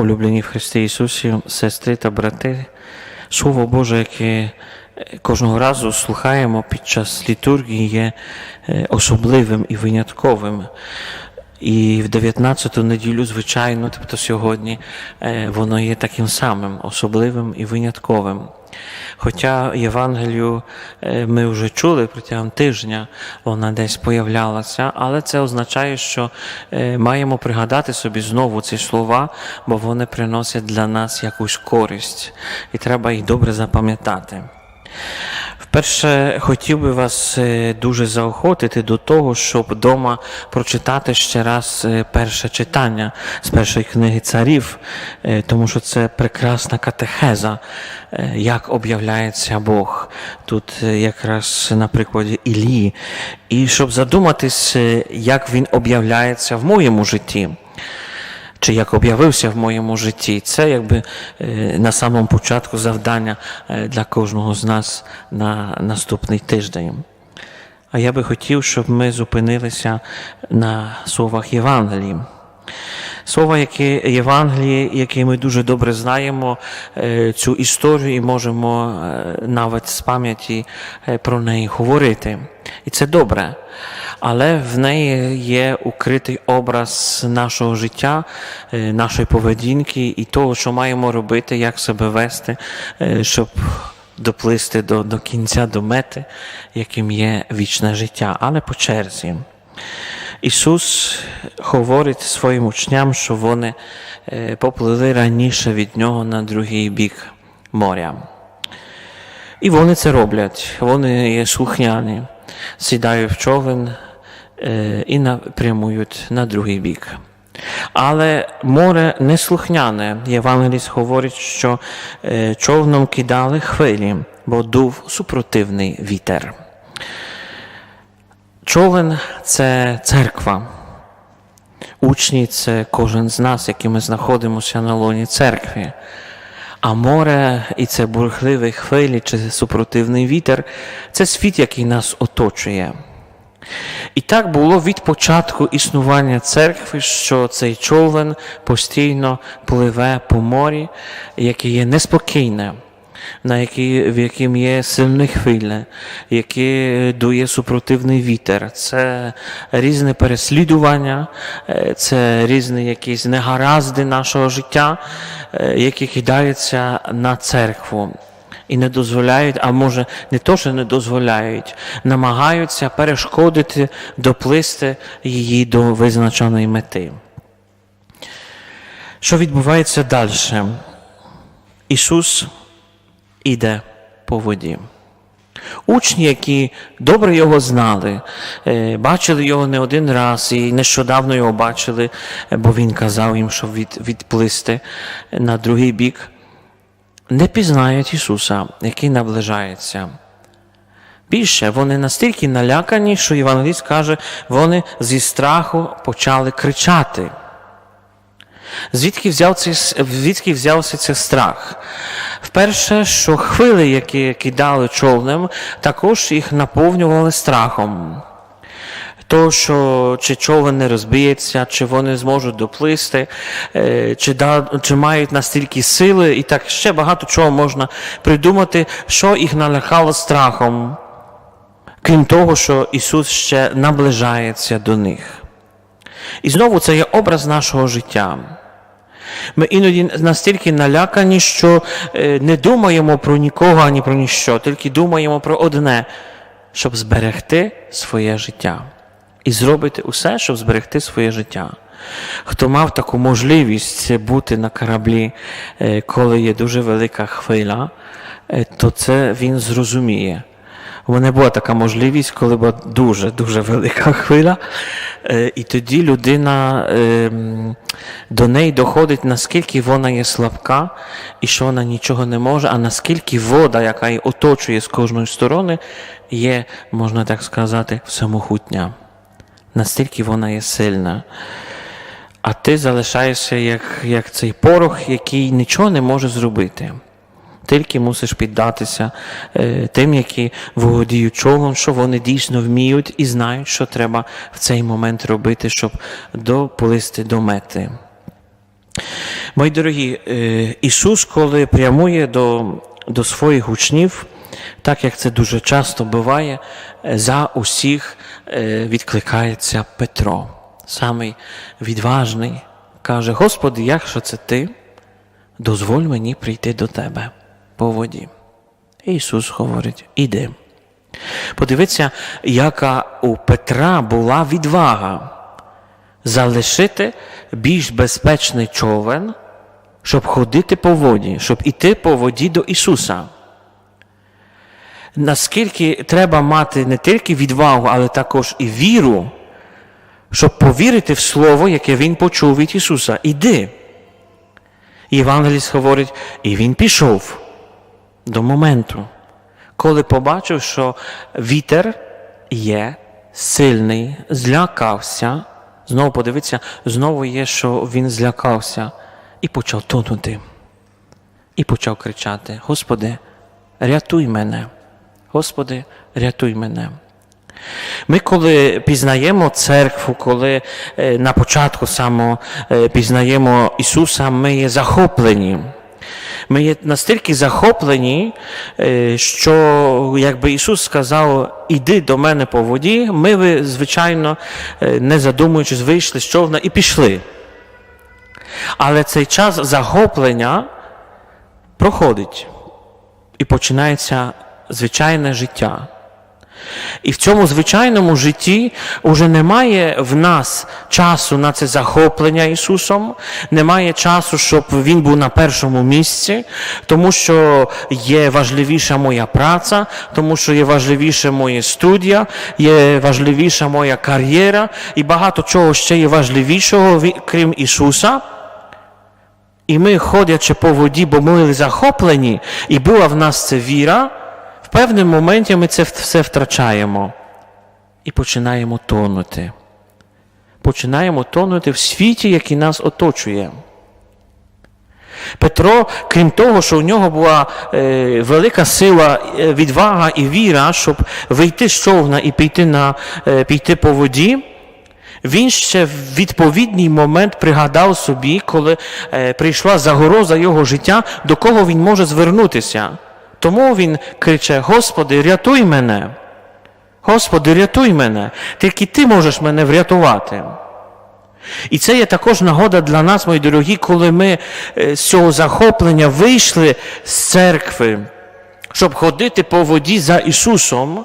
Улюблені в Христі Ісусі, сестри та брати, Слово Боже, яке кожного разу слухаємо під час літургії, є е, особливим і винятковим. І в 19-ту неділю, звичайно, тобто сьогодні, е, воно є таким самим особливим і винятковим. Хоча Євангелію е, ми вже чули протягом тижня, вона десь появлялася, але це означає, що е, маємо пригадати собі знову ці слова, бо вони приносять для нас якусь користь, і треба їх добре запам'ятати. Вперше хотів би вас е, дуже заохотити до того, щоб вдома прочитати ще раз е, перше читання з першої книги царів, е, тому що це прекрасна катехеза, як об'являється Бог. Тут якраз на прикладі Ілії. І щоб задуматись, як він об'являється в моєму житті чи як об'явився в моєму житті. Це якби е, на самому початку завдання е, для кожного з нас на наступний тиждень. А я би хотів, щоб ми зупинилися на словах Євангелії. Слова, які Євангелії, які ми дуже добре знаємо, е, цю історію і можемо е, навіть з пам'яті е, про неї говорити. І це добре. Але в неї є укритий образ нашого життя, нашої поведінки і того, що маємо робити, як себе вести, щоб доплисти до, до кінця, до мети, яким є вічне життя, але по черзі. Ісус говорить своїм учням, що вони поплили раніше від Нього на другий бік моря. І вони це роблять, вони є слухняні, сідають в човен і напрямують на другий бік. Але море неслухняне. Євангеліст говорить, що човном кидали хвилі, бо дув супротивний вітер. Човен це церква. Учні це кожен з нас, які ми знаходимося на лоні церкви. А море і це бурхливі хвилі чи супротивний вітер це світ, який нас оточує. І так було від початку існування церкви, що цей човен постійно пливе по морі, яке є неспокійне, на який, в яким є сильні хвилі, яке дує супротивний вітер. Це різне переслідування, е, це різні якісь негаразди нашого життя, е, які кидаються на церкву. І не дозволяють, а може не то, що не дозволяють, намагаються перешкодити, доплисти її до визначеної мети. Що відбувається далі? Ісус іде по воді. Учні, які добре його знали, е, бачили його не один раз і нещодавно його бачили, е, бо він казав їм, що від, відплисти на другий бік, не пізнають Ісуса, який наближається. Більше вони настільки налякані, що Євангеліст каже, вони зі страху почали кричати. Звідки взявся, звідки взявся цей страх? Вперше, що хвилі, які кидали човнем, також їх наповнювали страхом. То, що чи човен не розбиється, чи вони зможуть доплисти, е, чи, да, чи мають настільки сили, і так ще багато чого можна придумати, що їх налякало страхом, крім того, що Ісус ще наближається до них. І знову це є образ нашого життя. Ми іноді настільки налякані, що е, не думаємо про нікого ані про ніщо, тільки думаємо про одне, щоб зберегти своє життя. І зробити усе, щоб зберегти своє життя. Хто мав таку можливість бути на кораблі, е, коли є дуже велика хвиля, е, то це він зрозуміє. У мене була така можливість, коли була дуже-дуже велика хвиля, е, і тоді людина ем, до неї доходить, наскільки вона є слабка, і що вона нічого не може, а наскільки вода, яка її оточує з кожної сторони, є, можна так сказати, самохутня. Настільки вона є сильна. А ти залишаєшся як, як цей порох, який нічого не може зробити. Тільки мусиш піддатися е, тим, які володіють човном, що вони дійсно вміють і знають, що треба в цей момент робити, щоб доплисти до мети. Мої дорогі, е, Ісус, коли прямує до, до своїх учнів, так як це дуже часто буває, за усіх е, відкликається Петро, самий відважний, каже: Господи, якщо це ти, дозволь мені прийти до тебе по воді. Ісус говорить: іди. Подивіться, яка у Петра була відвага залишити більш безпечний човен, щоб ходити по воді, щоб іти по воді до Ісуса. Наскільки треба мати не тільки відвагу, але також і віру, щоб повірити в Слово, яке він почув від Ісуса. Іди. Євангеліст говорить, і він пішов до моменту, коли побачив, що вітер є сильний, злякався. Знову подивіться, знову є, що він злякався і почав тонути. І почав кричати: Господи, рятуй мене. Господи, рятуй мене. Ми, коли пізнаємо церкву, коли е, на початку само е, пізнаємо Ісуса, ми є захоплені. Ми є настільки захоплені, е, що якби Ісус сказав, іди до мене по воді, ми, би, звичайно, е, не задумуючись, вийшли з човна і пішли. Але цей час захоплення проходить і починається звичайне життя. І в цьому звичайному житті вже немає в нас часу на це захоплення Ісусом, немає часу, щоб Він був на першому місці, тому що є важливіша моя праця, тому що є важливіша моя студія, є важливіша моя кар'єра і багато чого ще є важливішого, крім Ісуса. І ми, ходячи по воді, бо ми були захоплені, і була в нас це віра, в певному моменті ми це все втрачаємо і починаємо тонути. Починаємо тонути в світі, який нас оточує. Петро, крім того, що у нього була е, велика сила, е, відвага і віра, щоб вийти з човна і піти, на, е, піти по воді, він ще в відповідний момент пригадав собі, коли е, прийшла загроза його життя, до кого він може звернутися. Тому він криче: Господи, рятуй мене. Господи, рятуй мене. Тільки ти можеш мене врятувати. І це є також нагода для нас, мої дорогі, коли ми е, з цього захоплення вийшли з церкви, щоб ходити по воді за Ісусом.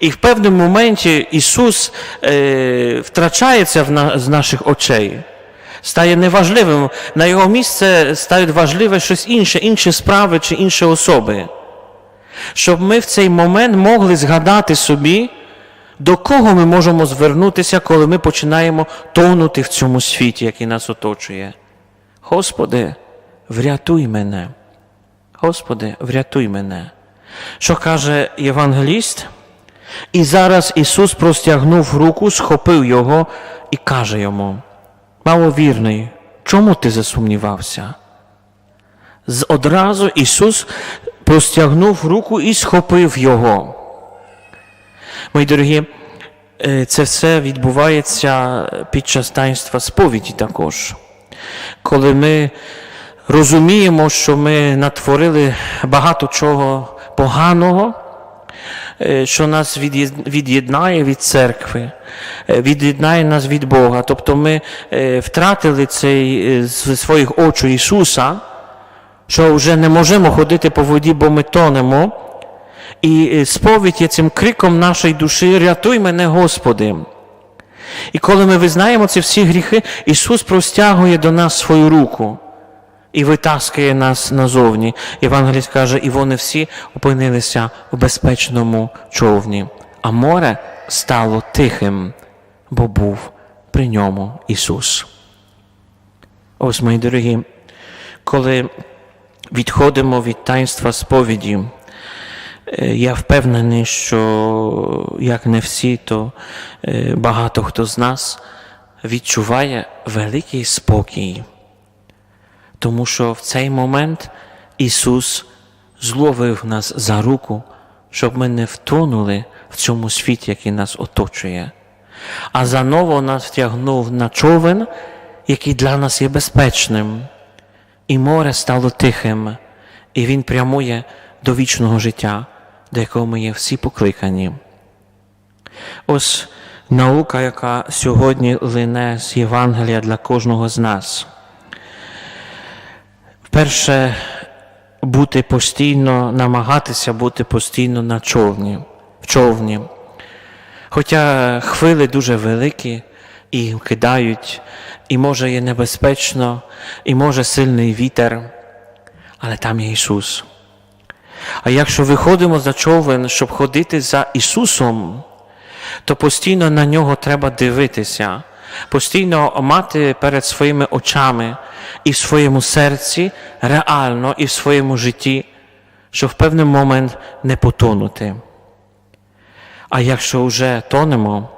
І в певному моменті Ісус е, втрачається в на, з наших очей, стає неважливим. На Його місце стають важливе щось інше, інші справи чи інші особи. Щоб ми в цей момент могли згадати собі, до кого ми можемо звернутися, коли ми починаємо тонути в цьому світі, який нас оточує. Господи, врятуй мене. Господи, врятуй мене. Що каже євангеліст? І зараз Ісус простягнув руку, схопив його і каже йому: Маловірний, чому ти засумнівався? З- Одразу Ісус простягнув руку і схопив його. Мої дорогі, е, це все відбувається під час таїнства сповіді також. Коли ми розуміємо, що ми натворили багато чого поганого, що нас від'єднає від церкви, е, від'єднає нас від Бога. Тобто ми е, втратили цей е, з своїх очей Ісуса, що вже не можемо ходити по воді, бо ми тонемо. І е, сповідь є цим криком нашої душі Рятуй мене, Господи. І коли ми визнаємо ці всі гріхи, Ісус простягує до нас свою руку і витаскує нас назовні. Євангеліст каже, і вони всі опинилися в безпечному човні, а море стало тихим, бо був при ньому Ісус. Ось, мої дорогі, коли відходимо від таїнства сповіді, Е, Я впевнений, що як не всі, то е, багато хто з нас відчуває великий спокій, тому що в цей момент Ісус зловив нас за руку, щоб ми не втонули в цьому світі, який нас оточує, а заново нас втягнув на човен, який для нас є безпечним. і море стало тихим, і він прямує до вічного життя, до якого ми є всі покликані. Ось наука, яка сьогодні лине з Євангелія для кожного з нас. Перше, бути постійно, намагатися бути постійно на човні, в човні. Хоча хвили дуже великі і кидають, і може є небезпечно, і може сильний вітер, але там є Ісус. А якщо виходимо за човен, щоб ходити за Ісусом, то постійно на нього треба дивитися, постійно мати перед своїми очами і в своєму серці реально, і в своєму житті, щоб в певний момент не потонути. А якщо вже тонемо,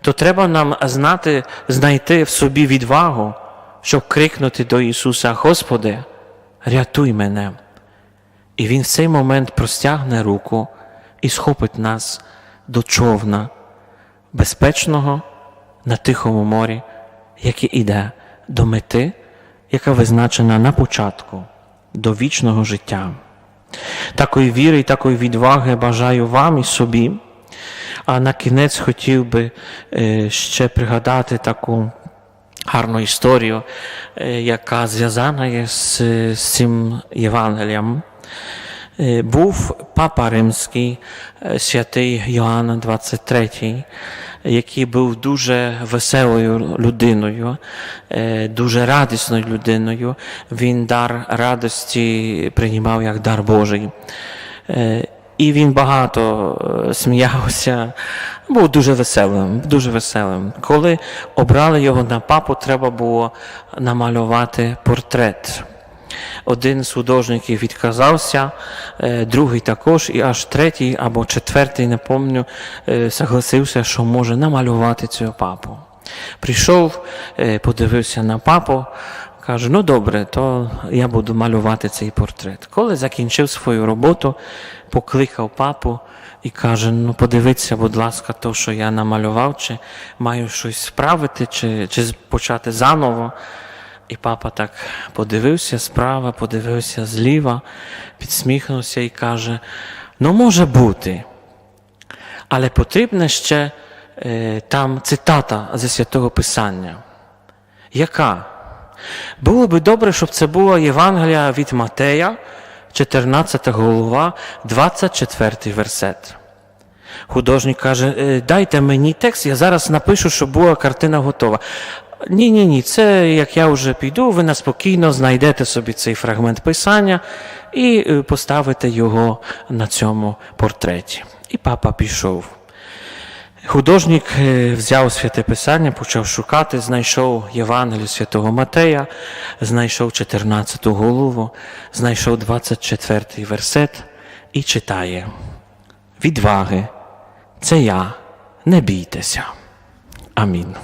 то треба нам знати, знайти в собі відвагу, щоб крикнути до Ісуса, Господи, рятуй мене. І Він в цей момент простягне руку і схопить нас до човна, безпечного на Тихому морі, яке іде до мети, яка визначена на початку, до вічного життя. Такої віри і такої відваги бажаю вам і собі. А на кінець хотів би е, ще пригадати таку гарну історію, е, яка зв'язана є з, цим Євангелієм. Е, Був папа римський, е, святий Йоанн 23, який був дуже веселою людиною, е, дуже радісною людиною. Він дар радості приймав як дар Божий. І він багато сміявся, був дуже веселим, дуже веселим. Коли обрали його на папу, треба було намалювати портрет. Один з художників відказався, е, другий також, і аж третій або четвертий, не пам'ятаю, е, согласився, що може намалювати цього папу. Прийшов, е, подивився на папу, каже: ну добре, то я буду малювати цей портрет. Коли закінчив свою роботу, покликав папу і каже: ну подивіться, будь ласка, то, що я намалював, чи маю щось справити, чи, чи почати заново. І папа так подивився справа, подивився зліва, підсміхнувся і каже: ну, може бути. Але потрібна ще е, там цитата зі святого Писання. Яка? Було би добре, щоб це була Євангелія від Матея, 14 голова, 24 версет. Художник каже, «Е, дайте мені текст, я зараз напишу, щоб була картина готова. Ні, ні, ні, це як я вже піду, ви спокійно знайдете собі цей фрагмент писання і е, поставите його на цьому портреті. І папа пішов. Художник е, взяв святе писання, почав шукати, знайшов Євангелію святого Матея, знайшов 14 голову, знайшов 24 версет і читає: Відваги, це я, не бійтеся. Амінь.